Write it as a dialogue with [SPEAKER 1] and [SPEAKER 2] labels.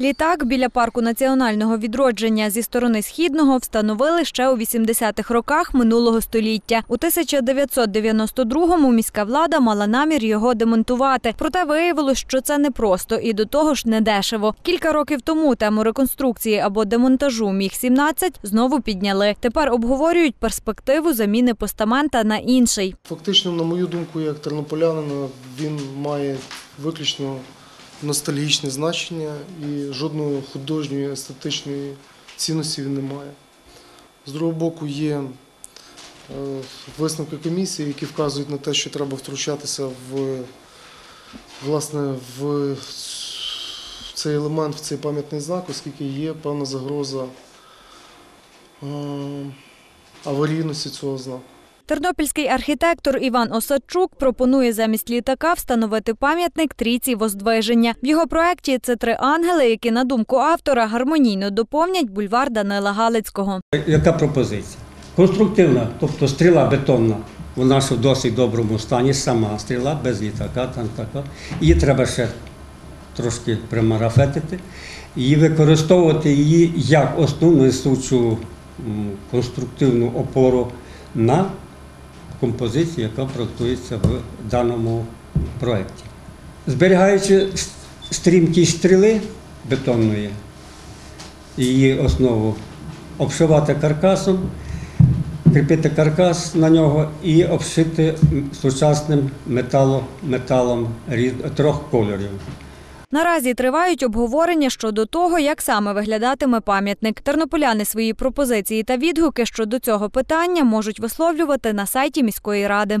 [SPEAKER 1] Літак біля парку національного відродження зі сторони східного встановили ще у 80-х роках минулого століття. У 1992-му міська влада мала намір його демонтувати. Проте виявилось, що це непросто і до того ж недешево. Кілька років тому тему реконструкції або демонтажу міг 17 знову підняли. Тепер обговорюють перспективу заміни постамента на інший.
[SPEAKER 2] Фактично, на мою думку, як тернополянина, він має виключно ностальгічне значення і жодної художньої естетичної цінності він не має. З другого боку, є е, висновки комісії, які вказують на те, що треба втручатися в, власне, в цей елемент, в цей пам'ятний знак, оскільки є певна загроза е, аварійності цього знаку.
[SPEAKER 1] Тернопільський архітектор Іван Осадчук пропонує замість літака встановити пам'ятник трійці Воздвиження. В його проєкті це три ангели, які, на думку автора, гармонійно доповнять бульвар Данила Галицького.
[SPEAKER 3] Яка пропозиція? Конструктивна, тобто стріла бетонна, вона ж в досить доброму стані, сама стріла, без літака, там така. Її треба ще трошки примарафетити і використовувати її як основну несучу конструктивну опору на композицію, яка проектується в даному проєкті. Зберігаючи стрімкість стріли бетонної, її основу обшивати каркасом, кріпити каркас на нього і обшити сучасним метало, металом трьох кольорів.
[SPEAKER 1] Наразі тривають обговорення щодо того, як саме виглядатиме пам'ятник. Тернополяни свої пропозиції та відгуки щодо цього питання можуть висловлювати на сайті міської ради.